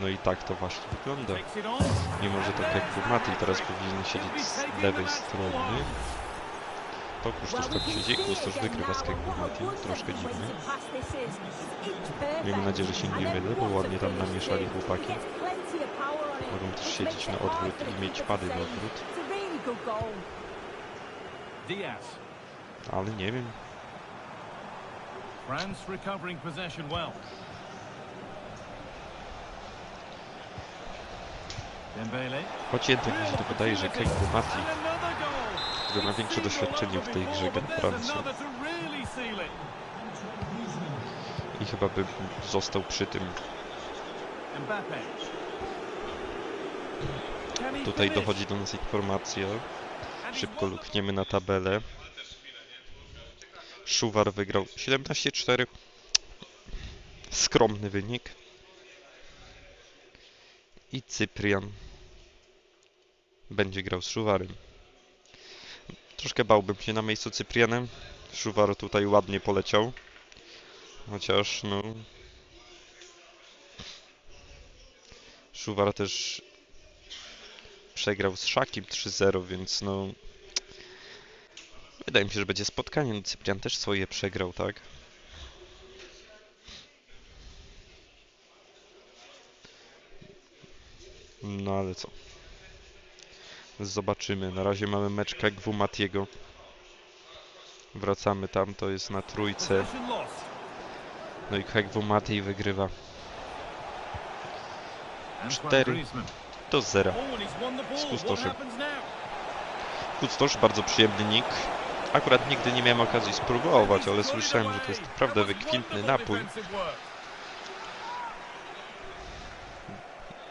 No i tak to właśnie wygląda. Mimo, że tak jak Mati teraz powinien siedzieć z lewej strony. To Kusztosz tam siedzi, Kusztosz wygrywa z Mati. Troszkę dziwnie. Miejmy nadzieję, że się nie mylę, bo ładnie tam namieszali chłopaki. Mogą też siedzieć na odwrót i mieć pady na odwrót. Ale nie wiem, France recovering possession well. Choć jednak mi się to wydaje, że Mati, another goal. który ma większe doświadczenie w tej grze, gra Francją. I chyba by został przy tym. Tutaj dochodzi do nas informacja. Szybko lukniemy na tabelę. Szuwar wygrał 17-4. Skromny wynik. I Cyprian będzie grał z Szuwarem. Troszkę bałbym się na miejscu Cyprianem. Szuwar tutaj ładnie poleciał. Chociaż no... Szuwar też przegrał z Szakiem 3-0, więc no... Wydaje mi się, że będzie spotkanie. No, Cyprian też swoje przegrał, tak? No ale co? Zobaczymy. Na razie mamy mecz Kegwu Matiego. Wracamy tam, to jest na trójce. No i Kegwu Matiej wygrywa Antoine Cztery. Griezmann. do zera. Oh, and he's won the ball. Z What Kustoszem. Kustosz, bardzo przyjemny nick. Akurat nigdy nie miałem okazji spróbować, ale słyszałem, że to jest naprawdę wykwintny napój.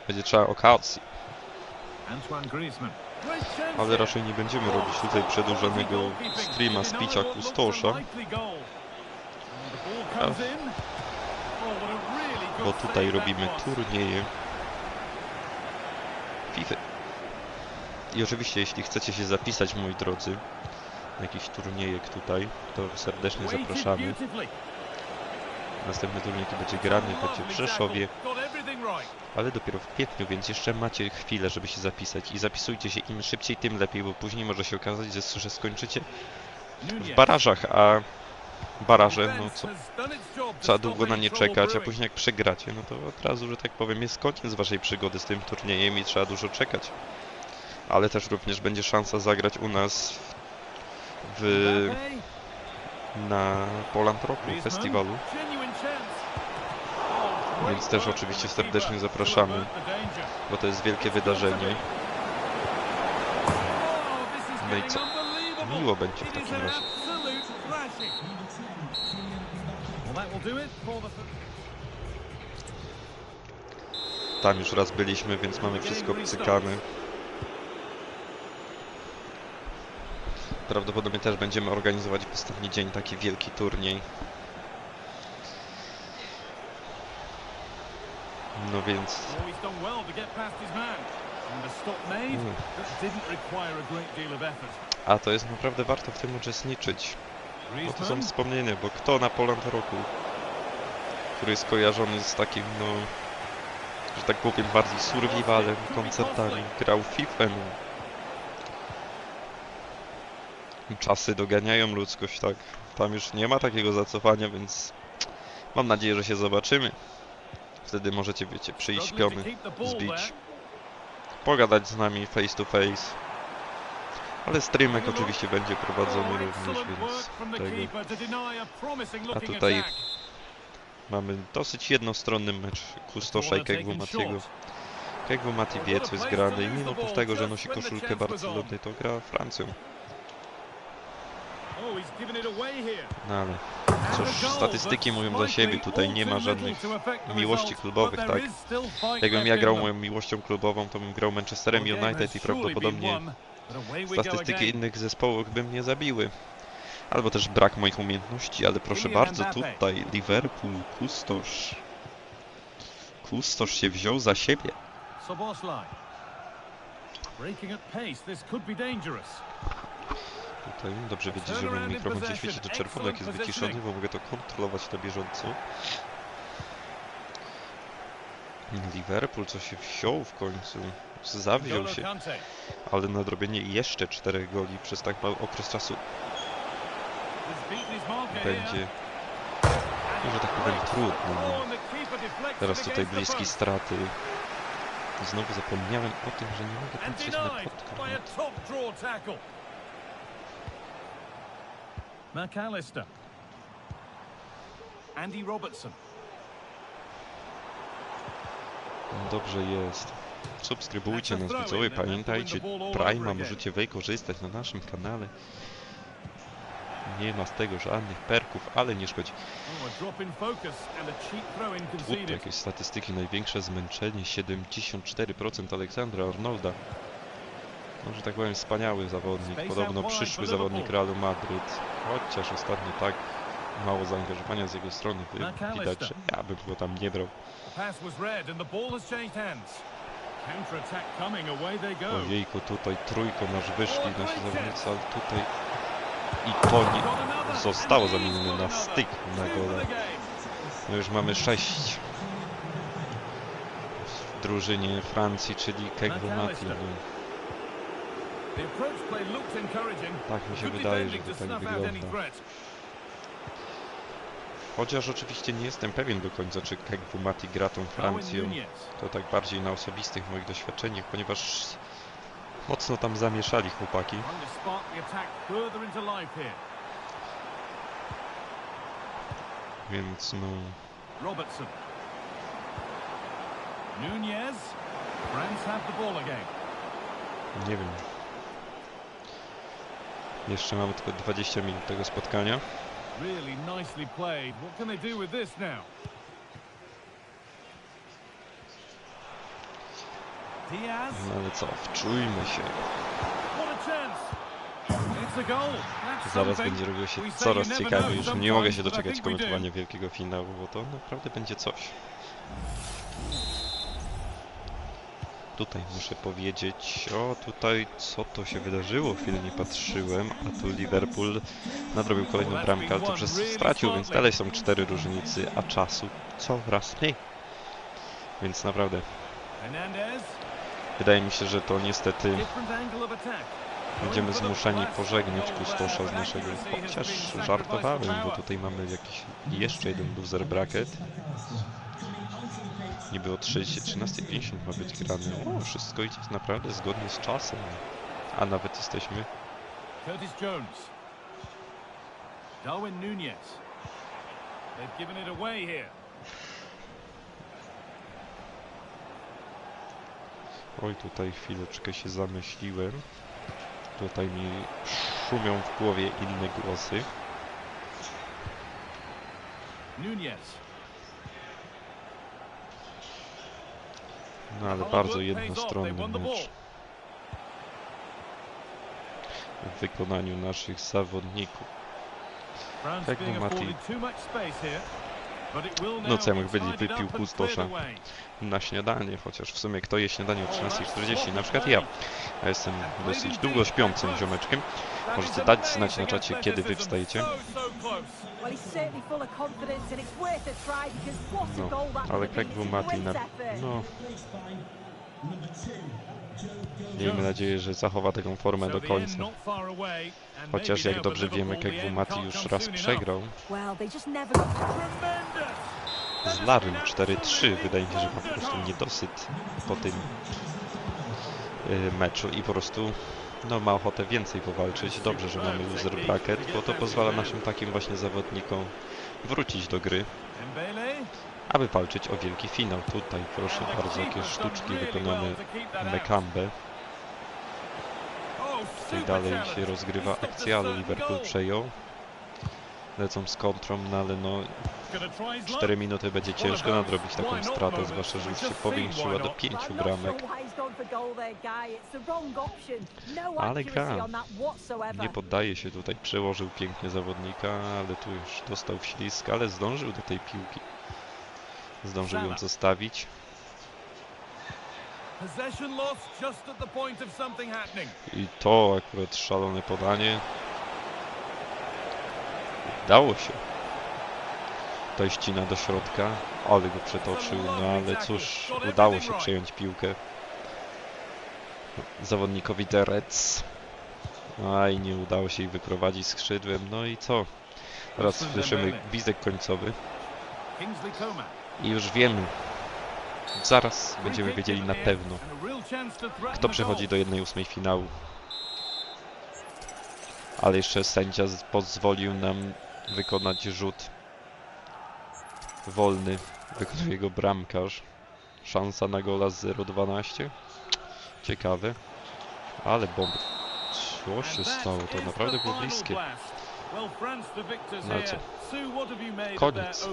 Będzie trzeba chance Ale raczej nie będziemy robić tutaj przedłużonego streama z picia Kustosza, bo tutaj robimy turnieje. FIFA. I oczywiście, jeśli chcecie się zapisać, moi drodzy, na jakiś turniejek tutaj, to serdecznie zapraszamy. Następny turniej będzie grany, będzie w Rzeszowie, ale dopiero w kwietniu, więc jeszcze macie chwilę, żeby się zapisać. I zapisujcie się im szybciej, tym lepiej, bo później może się okazać, że, skończycie w barażach, a baraże, no co, trzeba długo na nie czekać, a później jak przegracie, no to od razu, że tak powiem, jest koniec waszej przygody z tym turniejem i trzeba dużo czekać. Ale też również będzie szansa zagrać u nas w, na Poland Roku Festiwalu, więc też oczywiście serdecznie zapraszamy, bo to jest wielkie wydarzenie. No i co? Miło będzie w takim razie. Tam już raz byliśmy, więc mamy wszystko obcykane. Prawdopodobnie też będziemy organizować w ostatni dzień taki wielki turniej. No więc... A to jest naprawdę warto w tym uczestniczyć. Bo to są wspomnienia, bo kto na Poland Roku, który jest kojarzony z takim, no, że tak powiem, bardziej survivalem, koncertami, grał FIFA, no. Czasy doganiają ludzkość, tak. Tam już nie ma takiego zacofania, więc mam nadzieję, że się zobaczymy. Wtedy możecie, wiecie, przyjść piony, zbić, pogadać z nami face to face. Ale streamek oczywiście będzie prowadzony również, więc tego. A tutaj mamy dosyć jednostronny mecz Kustosza i Kegwu Matiego. Kegwu Mati wie, co jest grane i mimo tego, że nosi koszulkę Barcelony, to gra Francją. No ale cóż, statystyki mówią za siebie, tutaj nie ma żadnych miłości klubowych, tak? Jakbym ja grał moją miłością klubową, to bym grał Manchesterem United i prawdopodobnie statystyki innych zespołów by mnie zabiły. Albo też brak moich umiejętności, ale proszę bardzo, tutaj Liverpool, Kustosz. Kustosz się wziął za siebie. Breaking at pace, this could be dangerous. Tutaj dobrze wiedzieć, że mój mikrofon się świeci do czerwono, jak jest wyciszony, bo mogę to kontrolować na bieżąco. Liverpool co się wziął w końcu. Zawziął się, ale nadrobienie jeszcze czterech goli przez tak mały okres czasu będzie, może tak powiem, trudno. No. Oh, Teraz tutaj bliski straty. Znowu zapomniałem o tym, że nie mogę patrzeć na podkład. McAllister. Andy Robertson. Dobrze jest. Subskrybujcie nas widzowie, pamiętajcie, Prima możecie wykorzystać na naszym kanale. Nie ma z tego żadnych perków, ale nie szkodzi. Oh, Tu jakieś statystyki, największe zmęczenie, 74% Aleksandra Arnolda. No, że tak powiem, wspaniały zawodnik, podobno przyszły zawodnik Realu Madryt. Chociaż ostatnio tak mało zaangażowania z jego strony widać, że ja bym go tam nie brał. Ojejku, tutaj trójką aż wyszli nasi zawodnicy, ale tutaj i to nie Got another, zostało zamienione na styk na game. No już mamy sześć. W drużynie Francji, czyli. No, tak mi się wydaje, że to tak wygląda. Chociaż oczywiście nie jestem pewien do końca, czy Kegbo Mati gra tą Francją. To tak bardziej na osobistych moich doświadczeniach, ponieważ mocno tam zamieszali chłopaki. Więc no, Robertson. Nunez. France have the ball again. nie wiem. Jeszcze mamy tylko 20 minut tego spotkania. Really nicely played. What can they do with this now? Diaz. No ale co, wczujmy się. Zaraz będzie robiło się coraz ciekawiej. Już nie mogę się doczekać komentowania wielkiego finału, bo to naprawdę będzie coś. Tutaj muszę powiedzieć, o tutaj co to się wydarzyło, chwilę nie patrzyłem, a tu Liverpool nadrobił kolejną bramkę, ale to przez stracił, więc dalej są cztery różnicy, a czasu coraz mniej. Więc naprawdę, wydaje mi się, że to niestety będziemy zmuszeni pożegnać pustosza z naszego, chociaż żartowałem, bo tutaj mamy jakiś jeszcze jeden loser bracket. Niby o 13.50 ma być grany. O, wszystko idzie naprawdę zgodnie z czasem. A nawet jesteśmy. Curtis Jones. Darwin Nunez. They've given it away here. Oj, tutaj chwileczkę się zamyśliłem. Tutaj mi szumią w głowie inne głosy. Nunez. No ale bardzo jednostronny mecz w wykonaniu naszych zawodników. France Tak, Mati- No co, jak będzie tidied wypił pustosza. Na śniadanie, chociaż w sumie kto je śniadanie o Oh, that's 13.40, na przykład ja. Ja jestem dosyć długo śpiącym ziomeczkiem. Możecie dać znać na czacie, kiedy wy wstajecie. No, ale jak był It's a Mati na... great effort. No. Miejmy nadzieję, że zachowa taką formę do końca. Chociaż jak dobrze wiemy, end Mati już raz przegrał z Larym 4-3. Wydaje mi się, że ma po prostu niedosyt po tym y, meczu i po prostu no, ma ochotę więcej powalczyć. Dobrze, że mamy loser bracket, bo to pozwala naszym takim właśnie zawodnikom wrócić do gry, aby walczyć o wielki finał. Tutaj proszę bardzo, done sztuczki wykonane. Mekambe. Oh, Tutaj dalej się rozgrywa akcja, ale Liverpool przejął. Lecą z kontrą, no ale no Gonna try his luck. 4 minuty będzie ciężko nadrobić taką stratę, zwłaszcza, że już się powiększyła do not. 5 I'm not bramek. sure why he's gone for goal there, Guy. It's the wrong option. No Ale gra. Nie poddaje się tutaj, przełożył pięknie zawodnika, ale tu już dostał w ślisk, ale zdążył do tej piłki. Zdążył ją zostawić. I to akurat szalone podanie. Udało się. Tutaj ścina do środka, ale go przetoczył, no ale cóż, udało się przejąć piłkę zawodnikowi Reds. Aj, nie udało się ich wyprowadzić skrzydłem, no i co? Teraz słyszymy gwizdek końcowy i już wiemy, zaraz będziemy wiedzieli na pewno, kto przechodzi do 1-8 finału. Ale jeszcze sędzia pozwolił nam wykonać rzut wolny. Wykonuje go bramkarz. Szansa na gola z 0-12. Ciekawe. Ale bomb. Co się stało? To naprawdę było bliskie. No co? Koniec.